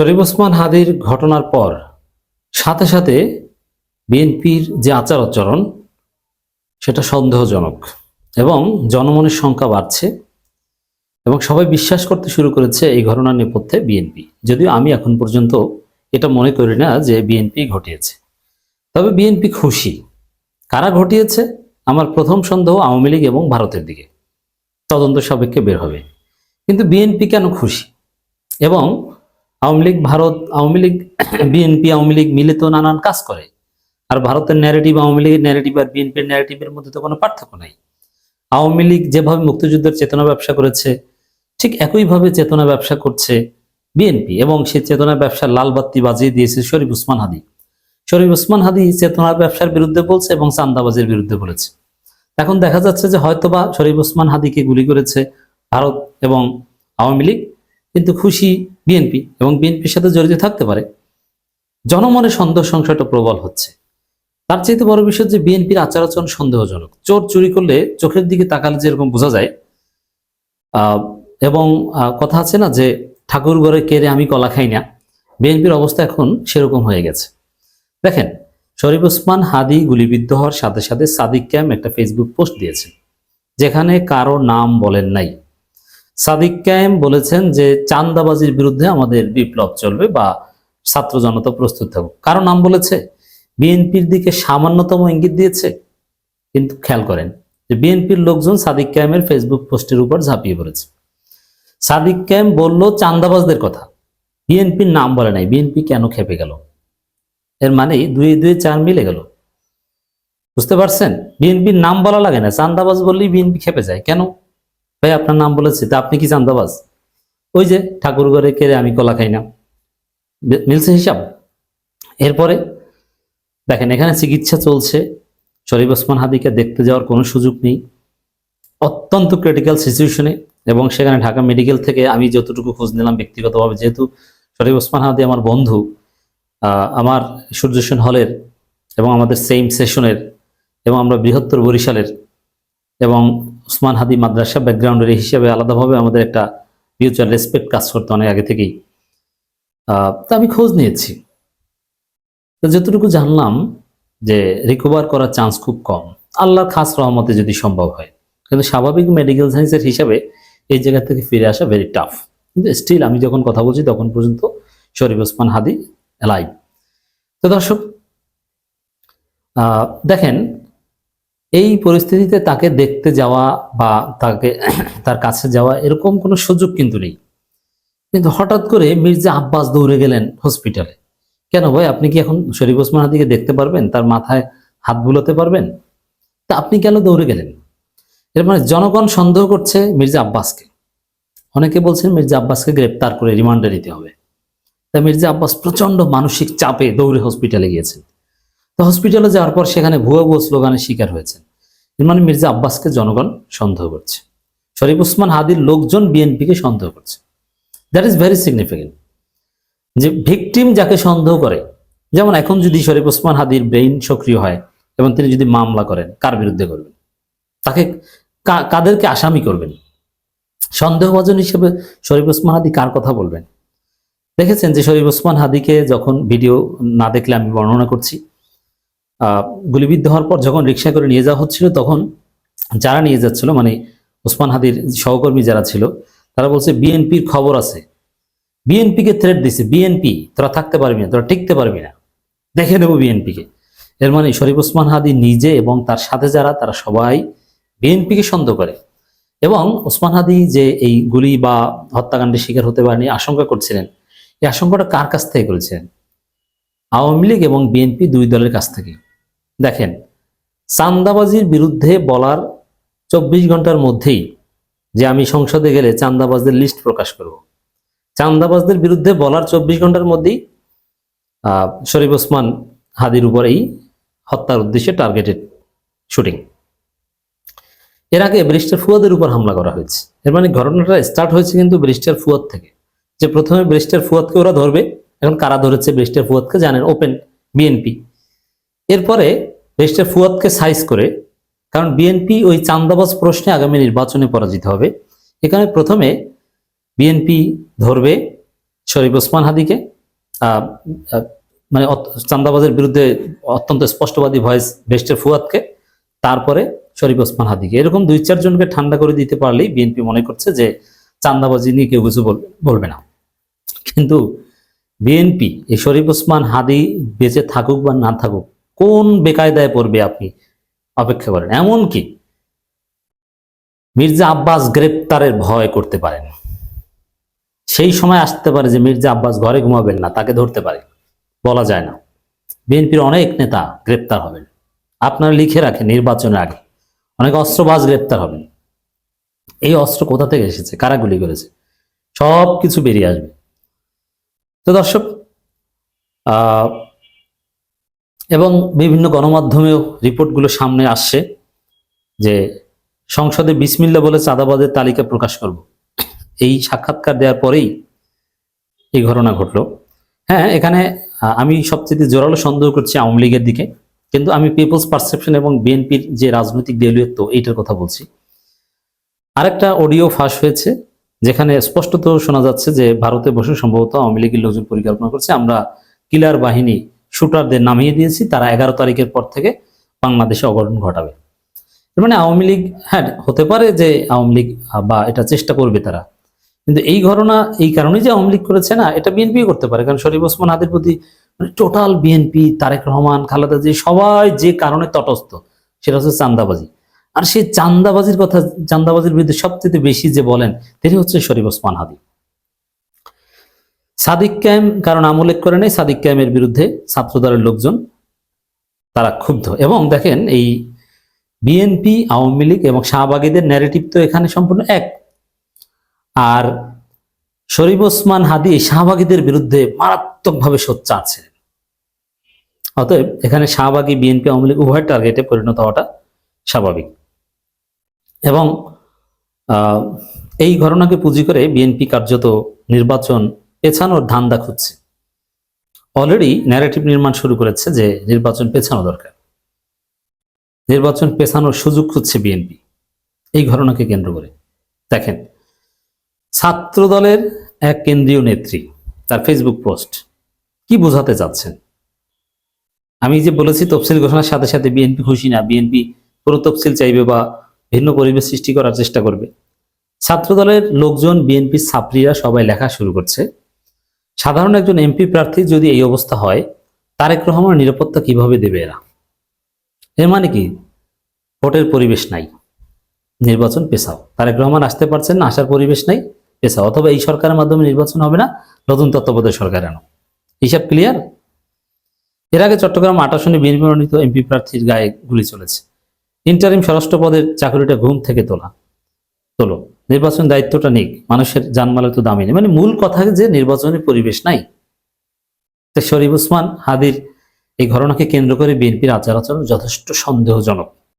শরীফ ওসমান হাদির ঘটনার পর সাথে সাথে বিএনপির যে আচার আচরণ, সেটা সন্দেহজনক এবং জনমনের সংখ্যা বাড়ছে এবং সবাই বিশ্বাস করতে শুরু করেছে এই ঘটনার নেপথ্যে বিএনপি। যদিও আমি এখন পর্যন্ত এটা মনে করি না যে বিএনপি ঘটিয়েছে। তবে বিএনপি খুশি। কারা ঘটিয়েছে? আমার প্রথম সন্দেহ আওয়ামী লীগ এবং ভারতের দিকে। তদন্ত সাপেক্ষে বের হবে। কিন্তু বিএনপি কেন খুশি? এবং আওয়ামী লীগ, ভারত, আওয়ামী লীগ, বিএনপি, আওয়ামী লীগ মিলে তো নানান কাজ করে। আর ভারতের ন্যারেটিভ আওয়ামী লীগের ন্যারেটিভ আর বিএনপির ন্যারেটিভের মধ্যে তো কোনো পার্থক্য নাই। আওয়ামী লীগ যেভাবে মুক্তিযুদ্ধের চেতনা ব্যবসা করেছে, ঠিক একইভাবে চেতনা ব্যবসা করছে বিএনপি এবং সেই চেতনা ব্যবসার লাল বাত্তি বাজিয়ে দিয়েছে শরীফ উসমান হাদি। শরীফ উসমান হাদি চেতনার ব্যবসার বিরুদ্ধে বলছে এবং চান্দাবাজের বিরুদ্ধে বলেছে। এখন দেখা যাচ্ছে যে হয়তোবা শরীফ উসমান হাদিকে গুলি করেছে ভারত এবং আওয়ামী লীগ কিন্তু খুশি বিএনপি এবং বিএনপির সাথে জড়িত থাকতে পারে। জনমনে সন্দেহ সংশয়টা প্রবল হচ্ছে। তার চাইতে বড় বিষয় যে বিএনপির আচার আচরণ সন্দেহজনক। চোর চুরি করলে চোখের দিকে তাকালে যেরকম বোঝা যায় এবং কথা আছে না যে ঠাকুর ঘরে কেড়ে আমি কলা খাই না, বিএনপির অবস্থা এখন সেরকম হয়ে গেছে। দেখেন, শরীফ ওসমান হাদি গুলিবিদ্ধ হওয়ার সাথে সাথে সাদিক ক্যাম একটা ফেসবুক পোস্ট দিয়েছেন যেখানে কারও নাম বলেন নাই। সাদিক ক্যাম বলেছেন যে চান্দাবাজির বিরুদ্ধে আমাদের বিপ্লব চলবে বা ছাত্র জনতা প্রস্তুত থাকুক। কারও নাম বলেছে? বিএনপির দিকে সামান্যতম ইঙ্গিত দিয়েছে? কিন্তু খেয়াল করেন যে বিএনপির লোকজন সাদিক ক্যামের ফেসবুক পোস্টের উপর ঝাঁপিয়ে পড়েছে। সাদিক ক্যাম বলল চান্দাবাজদের কথা। বিএনপির নাম বলে নাই। বিএনপি কেন খেপে গেল? এর মানে দুই দুই চার মিলে গেল। বুঝতে পারছেন? বিএনপির নাম বলা লাগে না। চান্দাবাজ বললেই বিএনপি খেপে যায়। কেন? ভাই, আপনার নাম বলেছে, তা আপনি কি চান চান্দাবাজ? ওই যে ঠাকুর ঘরে কেড়ে আমি কলা খাই না। মিলছে হিসাব? এরপরে দেখেন, এখানে চিকিৎসা চলছে। শরীফ ওসমান হাদিকে দেখতে যাওয়ার কোনো সুযোগ নেই। অত্যন্ত ক্রিটিক্যাল সিচুয়েশনে এবং সেখানে ঢাকা মেডিকেল থেকে আমি যতটুকু খোঁজ নিলাম ব্যক্তিগতভাবে, যেহেতু শরীফ ওসমান হাদি আমার বন্ধু আমার সূর্যসেন হলের এবং আমাদের সেম সেশনের এবং আমরা বৃহত্তর বরিশালের এবং ওসমান হাদি মাদ্রাসা ব্যাকগ্রাউন্ডের হিসেবে আলাদাভাবে আমাদের একটা মিউচুয়াল রেসপেক্ট কাজ করতে অনেক আগে থেকেই। তা আমি খোঁজ নিয়েছি। তো যতটুকু জানলাম যে রিকভার করার চান্স খুব কম। আল্লাহর খাস রহমতে যদি সম্ভব হয়। কিন্তু স্বাভাবিক মেডিকেল সায়েন্সের হিসাবে এই জায়গা থেকে ফিরে আসা ভেরি টাফ কিন্তু স্টিল আমি যখন কথা বলছি তখন পর্যন্ত শরীফ ওসমান হাদি এলাই তো দর্শক দেখেন এই পরিস্থিতিতে তাকে দেখতে যাওয়া বা তাকে তার কাছে যাওয়া এরকম কোনো সুযোগ কিন্তু নেই। কিন্তু হঠাৎ করে মির্জা আব্বাস দৌড়ে গেলেন হসপিটালে। কেন ভাই, আপনি কি এখন শরীফ ওসমান হাদিকে দেখতে পারবেন? তার মাথায় হাত বুলোতে পারবেন? তা আপনি কেন দৌড়ে গেলেন? এর মানে জনগণ সন্দেহ করছে মির্জা আব্বাসকে। অনেকে বলছেন মির্জা আব্বাসকে গ্রেপ্তার করে রিমান্ডে নিতে হবে। তা মির্জা আব্বাস প্রচণ্ড মানসিক চাপে দৌড়ে হসপিটালে গিয়েছেন। তো হসপিটালে যাওয়ার পর সেখানে ভুয়া ভুয়া স্লোগানের শিকার হয়েছেন। মানে মির্জা আব্বাসকে জনগণ সন্দেহ করছে। শরীফ উসমান হাদির লোকজন বিএনপিকে সন্দেহ করছে। দ্যাট ইজ ভেরি সিগনিফিকেন্ট যে ভিকটিম যাকে সন্দেহ করে, যেমন এখন যদি শরীফ ওসমান হাদির ব্রেইন সক্রিয় হয় এবং তিনি যদি মামলা করেন, কার বিরুদ্ধে করবেন? তাকে কাদেরকে আসামি করবেন? সন্দেহভাজন হিসেবে শরীফ ওসমান হাদি কার কথা বলবেন? দেখেছেন যে শরীফ ওসমান হাদিকে যখন ভিডিও না দেখলে আমি বর্ণনা করছি গুলিবিদ্ধ হওয়ার পর যখন রিক্সা করে নিয়ে যাওয়া হচ্ছিল, তখন যারা নিয়ে যাচ্ছিল মানে ওসমান হাদির সহকর্মী যারা ছিল, তারা বলছে, বিএনপির খবর আছে। বিএনপিকে থ্রেট দিছে। বিএনপি, তোরা থাকতে পারবি না, তোরা টিকতে পারবি না। দেখে নেব বিএনপিকে। এর মানে শরীফ ওসমান হাদি নিজে এবং তার সাথে যারা, তারা সবাই বিএনপিকে সন্দেহ করে। এবং ওসমান হাদি যে এই গুলি বা হত্যাকাণ্ডের শিকার হতে পারেনি, আশঙ্কা করছিলেন। এই আশঙ্কাটা কার কাছ থেকে করেছিলেন আওয়ামী লীগ এবং বিএনপি দুই দলের কাছ থেকে। দেখেন চান্দাবাজির বিরুদ্ধে বলার চব্বিশ ঘণ্টার মধ্যেই যে আমি সংসদে গেলে চান্দাবাজদের লিস্ট প্রকাশ করব। চান্দাবাজদের বিরুদ্ধে বলার চব্বিশ ঘণ্টার মধ্যেই শরীফ ওসমান হাদির উপরেই হত্যার উদ্দেশ্যে টার্গেটেড শুটিং এর আগে ব্রিস্টার ফুয়াদের উপর হামলা করা হয়েছে। এর মানে ঘটনাটা স্টার্ট হয়েছে কিন্তু ব্রিস্টার ফুয়াদ থেকে। যে প্রথমে ব্রিস্টার ফুয়াদকে ওরা ধরবে, এখন কারা ধরেছে ব্রিস্টার ফুয়াদকে জানেন ওপেন বিএনপি। এরপরে ব্রিস্টার ফুয়াদকে সাইজ করে, কারণ বিএনপি ওই চান্দাবাজ প্রশ্নে আগামী নির্বাচনে পরাজিত হবে। এখানে প্রথমে বিএনপি ধরবে শরীফ ওসমান হাদিকে। মানে চান্দাবাজের বিরুদ্ধে অত্যন্ত স্পষ্টবাদী ভয়েস বেস্টের ফুয়াদকে, তারপরে শরীফ ওসমান হাদিকে। এরকম দুই চারজনকে ঠান্ডা করে দিতে পারলেই বিএনপি মনে করছে যে চান্দাবাজি নিয়ে কেউ কিছু বলবে না। কিন্তু বিএনপি এই শরীফ ওসমান হাদি বেঁচে থাকুক বা না থাকুক কোন বেকায়দায় পড়বে আপনি? অপেক্ষা করেন। এমনকি মির্জা আব্বাস গ্রেপ্তারের ভয় করতে পারেন। সেই সময় আসতে পারে যে মির্জা আব্বাস ঘরে ঘুমাবেন না, তাকে ধরতে পারে বলা যায় না। বিএনপির অনেক নেতা গ্রেপ্তার হবেন। আপনারা লিখে রাখেন নির্বাচনের আগে। অনেক অস্ত্রবাজ গ্রেপ্তার হবেন। এই অস্ত্র কোথা থেকে এসেছে? কারা গুলি করেছে? সব কিছু বেরিয়ে আসবে। তো দর্শক এবং বিভিন্ন গণমাধ্যমেও রিপোর্টগুলো সামনে আসছে যে সংসদে বিসমিল্লা বলে চাঁদাবাদের তালিকা প্রকাশ করব। এই সাক্ষাৎকার দেওয়ার পরেই এই ঘটনা ঘটলো। হ্যাঁ এখানে আমি সবচেয়ে জোরালো সন্দেহ করছি আওয়ামী লীগের দিকে, কিন্তু আমি পিপলস পারসেপশন এবং বিএনপির যে রাজনৈতিক দেউলিয়ত্ব এইটার কথা বলছি। আরেকটা অডিও ফাঁস হয়েছে, যেখানে স্পষ্টত শোনা যাচ্ছে যে ভারতে বসে সম্ভবত আওয়ামী লীগের লোকজন পরিকল্পনা করছে, আমরা কিলার বাহিনী শুটারদের নামিয়ে দিয়েছি, তারা এগারো তারিখের পর থেকে বাংলাদেশে অঘটন ঘটাবে। মানে আওয়ামী লীগ হ্যাঁ হতে পারে যে আওয়ামী লীগ বা এটা চেষ্টা করবে তারা। কিন্তু এই ঘটনা, এই কারণেই যে আওয়ামী লীগ করেছে না, এটা বিএনপি করতে পারে। কারণ শরীফ ওসমান হাদির প্রতি মানে টোটাল বিএনপি, তারেক রহমান, খালেদা জি সবাই যে কারণে তটস্থ, সেটা হচ্ছে চান্দাবাজি আর সেই চান্দাবাজির কথা চান্দাবাজির বিরুদ্ধে সবচেয়ে বেশি যে বলেন তিনি হচ্ছে শরীফ ওসমান হাদি। সাদিক ক্যাম কারণ নাম উল্লেখ করে নেই, সাদিক ক্যামের বিরুদ্ধে ছাত্রদলের লোকজন, তারা ক্ষুব্ধ। এবং দেখেন, এই বিএনপি আওয়ামী লীগ এবং শাহবাগীদের ন্যারেটিভ তো এখানে সম্পূর্ণ এক। আর শরীফ ওসমান হাদি শাহবাগীদের বিরুদ্ধে মারাত্মকভাবে সোচ্চা আছে অতএব এখানে শাহবাগী বিএনপি আওয়ামী লীগ উভয় টার্গেটে পরিণত হওয়াটা স্বাভাবিক। এবং এই ঘটনাকে পুঁজি করে বিএনপি কার্যত নির্বাচন পেছানোর ধান্দা খুঁজছে। অলরেডি ন্যারেটিভ নির্মাণ শুরু করেছে যে নির্বাচন পেছানো দরকার। নির্বাচন পেছানোর সুযোগ খুঁজছে বিএনপি এই ঘটনাকে কেন্দ্র করে। দেখেন ছাত্র দলের এক কেন্দ্রীয় নেত্রী, তার ফেসবুক পোস্ট কি বোঝাতে চাচ্ছেন? আমি যে বলেছি, তফসিল ঘোষণার সাথে সাথে বিএনপি খুশি না বিএনপি পুরো তফসিল চাইবে বা ভিন্ন পরিবেশ সৃষ্টি করার চেষ্টা করবে। ছাত্র দলের লোকজন বিএনপি ছাত্রীরা সবাই লেখা শুরু করছে সাধারণ একজন এমপি প্রার্থী যদি এই অবস্থা হয়, তারেক রহমান নিরাপত্তা কীভাবে দেবে এরা? এর মানে কি? ভোটের পরিবেশ নাই। নির্বাচন পেশাও তারেক রহমান আসতে পারছেন না, আসার পরিবেশ নাই, পেছাও। অথবা এই সরকারের মাধ্যমে নির্বাচন হবে না, নতুন তত্ত্বাবধায়ক সরকার আনো। হিসাব ক্লিয়ার এর আগে চট্টগ্রাম আট আসনে বিএনপি মনোনীত এমপি প্রার্থীর গায়ে গুলি চলেছে। ইন্টারিম স্বরাষ্ট্র পদের চাকরিটা ঘুম থেকে তোলা। তোলো। নির্বাচন দায়িত্বটা নেই মানুষের জানমালের তো দামি নেই। মানে মূল কথা যে নির্বাচনের পরিবেশ নাই। শরীফ উসমান হাদির এই ঘটনাকে কেন্দ্র করে বিএনপির আচার আচরণ যথেষ্ট সন্দেহজনক।